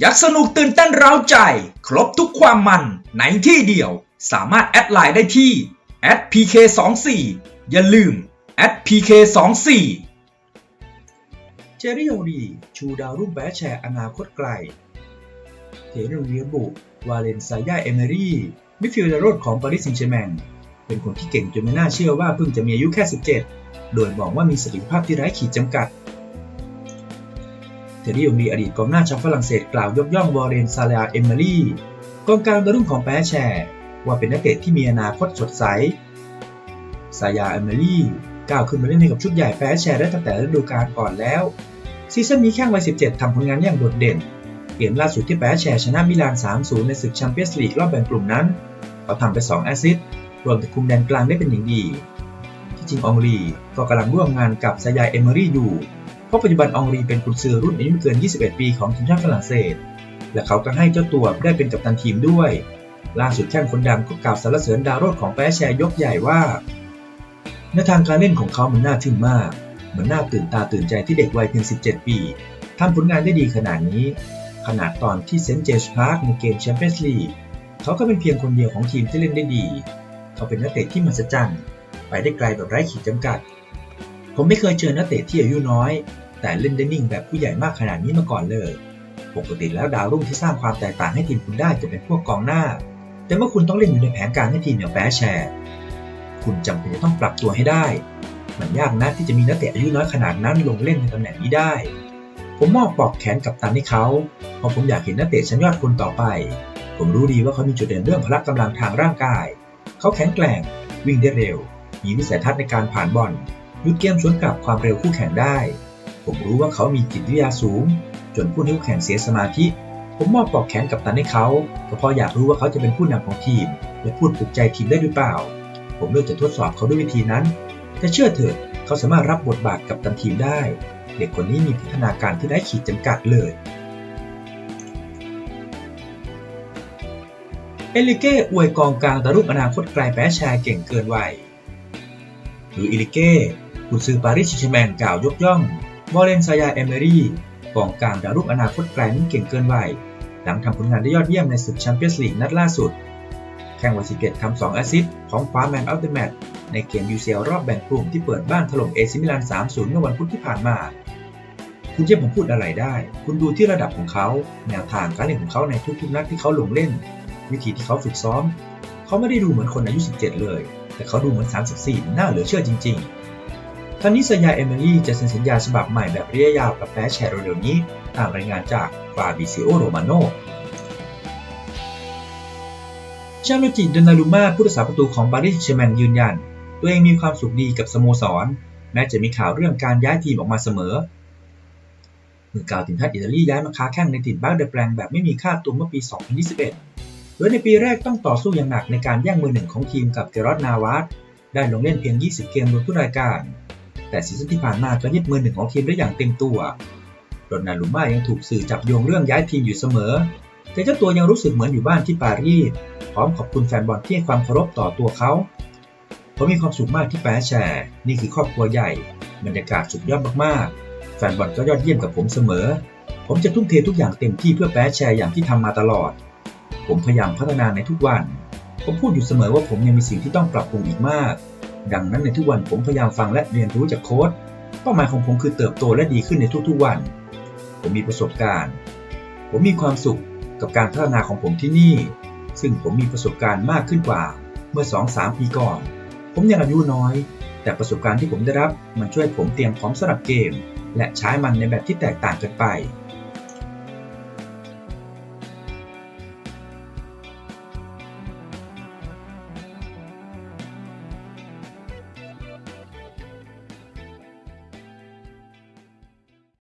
ยักสนุกตื่นเต้นเร้าใจ ครบทุกความมันในที่เดียว สามารถแอดไลน์ได้ที่ @pk24 อย่าลืม @pk24 เจรี่โอรีชูดาวรุ่งแบดแชร์อนาคตไกลเทโรเรียบุวาเลนซายาเอเมรี่มิฟิลด์โรดของปารีสแซงต์แชร์แมงเป็นคนที่เก่งจนไม่น่าเชื่อว่าเพิ่งจะมีอายุแค่ 17 โดยบอกว่ามีศักยภาพที่ไร้ขีดจำกัด เทอรี่ยังมีอดีตกองหน้าชาวฝรั่งเศสกล่าวยกย่องวอร์เรนซาลาเอมเมอรี่กองกลางรุ่งของแปรแชร์ ว่าเป็นนักเตะที่มีอนาคตสดใส ซายาเอมเมอรี่ก้าวขึ้นมาเล่นให้กับชุดใหญ่แปรแชร์ได้ตั้งแต่ฤดูกาลก่อนแล้วซีซั่นนี้แข้งวัย 17 ทำผลงานอย่างโดดเด่น เกมล่าสุดที่แปรแชร์ชนะมิลาน 3-0 ในศึกแชมเปี้ยนส์ลีกรอบแบ่งกลุ่มนั้นเขาทำไป 2 แอสซิสต์รวมถึงคุมแดนกลางได้เป็นอย่างดี ที่จริงอองรีก็กำลังร่วมงานกับซายาเอมเมอรี่อยู่ ราะปัจจุบันองรีเป็นกุนซือรุ่นอายุไม่เกิน 21 ปีของทีมชาติฝรั่งเศส และเขาก็ให้เจ้าตัวได้เป็นกัปตันทีมด้วย ล่าสุดแข้งคนดังก็กล่าวสรรเสริญดาวโรดของแปรแชร์ยกใหญ่ว่าในทางการเล่นของเขามันน่าทึ่งมากเหมือนน่าตื่นตาตื่นใจที่เด็กวัยเพียง 17 ปีทำผลงานได้ดีขนาดนี้ ขนาดตอนที่เซนต์เจสพาร์คในเกมแชมเปี้ยนส์ลีกเขาก็เป็นเพียงคนเดียวของทีมที่เล่นได้ดี เขาเป็นนักเตะที่มหัศจรรย์ ไปได้ไกลแบบไร้ขีดจำกัด ผมไม่เคยเจอนักเตะที่อายุน้อย แต่เล่นได้นิ่งแบบผู้ใหญ่มากขนาดนี้มาก่อนเลย ปกติแล้วดาวรุ่งที่สร้างความแตกต่างให้ทีมคุณได้จะเป็นพวกกองหน้า แต่เมื่อคุณต้องเล่นอยู่ในแผนการให้ทีมอย่างแฟร์แชร์คุณจำเป็นจะต้องปรับตัวให้ได้ มันยากนะที่จะมีนักเตะอายุน้อยขนาดนั้นลงเล่นในตำแหน่งนี้ได้ ผมมอบปลอกแขนกับตันให้เขา เพราะผมอยากเห็นนักเตะชั้นยอดคนต่อไป ผมรู้ดีว่าเขามีจุดเด่นเรื่องพละกำลังทางร่างกาย เขาแข็งแกร่ง วิ่งได้เร็ว มีวิสัยทัศน์ในการผ่านบอลยุดเกมสวนกลับความเร็วคู่แข่งได้ ผมรู้ว่าเขามีจิตวิทยาสูง จนผู้ที่คู่แข่งเสียสมาธิ ผมมอบปลอกแขนกับตันให้เขาก็เพราะอยากรู้ว่าเขาจะเป็นผู้นำของทีม และพูดปลุกใจทีมได้หรือเปล่า ผมเลือกจะทดสอบเขาด้วยวิธีนั้นแต่เชื่อเถอะเขาสามารถรับบทบาทกับตันทีมได้ เด็กคนนี้มีพัฒนาการที่ได้ขีดจำกัดเลยเอลิเก้อวยกองกลางตารุกอนาคตไกลแพ้ชร์เก่งเกินวัยหรือเอลิเก้กุนซือปารีสแชแมงกล่าวยกย่อง วอเลนซายาเอเมรี่กองกลางดาวรุ่งอนาคตไกลนี้เก่งเกินวัยหลังทำผลงานได้ยอดเยี่ยมในศึกแชมเปี้ยนส์ลีกนัดล่าสุด แข่งวันสิเกตทำ2แอสซิสต์ของคว้าแมนออฟเดอะแมตในเกม UCL รอบแบ่งกลุ่มที่เปิดบ้านถล่มเอซิมิลาน 3-0 เมื่อวันพุธที่ผ่านมา คุณเชื่อผมพูดอะไรได้ คุณดูที่ระดับของเขา แนวทางการเล่นของเขาในทุกๆนัดที่เขาลงเล่น วิธีที่เขาฝึกซ้อม เขาไม่ได้ดูเหมือนคนอายุ 17 เลย แต่เขาดูเหมือน 34 น่าเหลือเชื่อจริง ๆ ท่านี้สัญญาเอมิลี่จะเซ็นสัญญาฉบับใหม่แบบระยะยาวกับแฟชแชร์เร็วๆนี้ ตามรายงานจากฟาบิซิโอโรมาโนชาโลจิเดนารุมาผู้รักษาประตูของปารีสแชแมงยืนยัน ตัวเองมีความสุขดีกับสโมสร แม้จะมีข่าวเรื่องการย้ายทีมออกมาเสมอมือกล่าวทีมชาติอิตาลีย้ายมาค้าแข่งในถิ่นบ้านเดอแปลงแบบไม่มีค่าตัวเมื่อปี 2021 โดยในปีแรกต้องต่อสู้อย่างหนักในการแย่งมือหนึ่งของทีมกับเกรอตนาวาสได้ลงเล่นเพียง 20 เกมรวมทุกรายการ แต่ซีซั่นที่ผ่านมาก็ยึดมือหนึ่งของทีมได้อย่างเต็มตัวโดนารุม่ายังถูกสื่อจับโยงเรื่องย้ายทีมอยู่เสมอ แต่เจ้าตัวยังรู้สึกเหมือนอยู่บ้านที่ปารีส พร้อมขอบคุณแฟนบอลที่ให้ความเคารพต่อตัวเขา ผมมีความสุขมากที่แปรแชร์ นี่คือครอบครัวใหญ่ บรรยากาศสุดยอดมากๆ แฟนบอลก็ยอดเยี่ยมกับผมเสมอ ผมจะทุ่มเททุกอย่างเต็มที่เพื่อแปรแชร์อย่างที่ทำมาตลอด ผมพยายามพัฒนาในทุกวัน ผมพูดอยู่เสมอว่าผมยังมีสิ่งที่ต้องปรับปรุงอีกมาก ดังนั้นในทุกวันผมพยายามฟังและเรียนรู้จากโค้ชเป้าหมายของผมคือเติบโตและดีขึ้นในทุกๆวัน ผมมีประสบการณ์ ผมมีความสุขกับการพัฒนาของผมที่นี่ ซึ่งผมมีประสบการณ์มากขึ้นกว่าเมื่อ 2-3 ปีก่อน ผมยังอายุน้อย แต่ประสบการณ์ที่ผมได้รับมันช่วยผมเตรียมพร้อมสำหรับเกม และใช้มันในแบบที่แตกต่างกันไป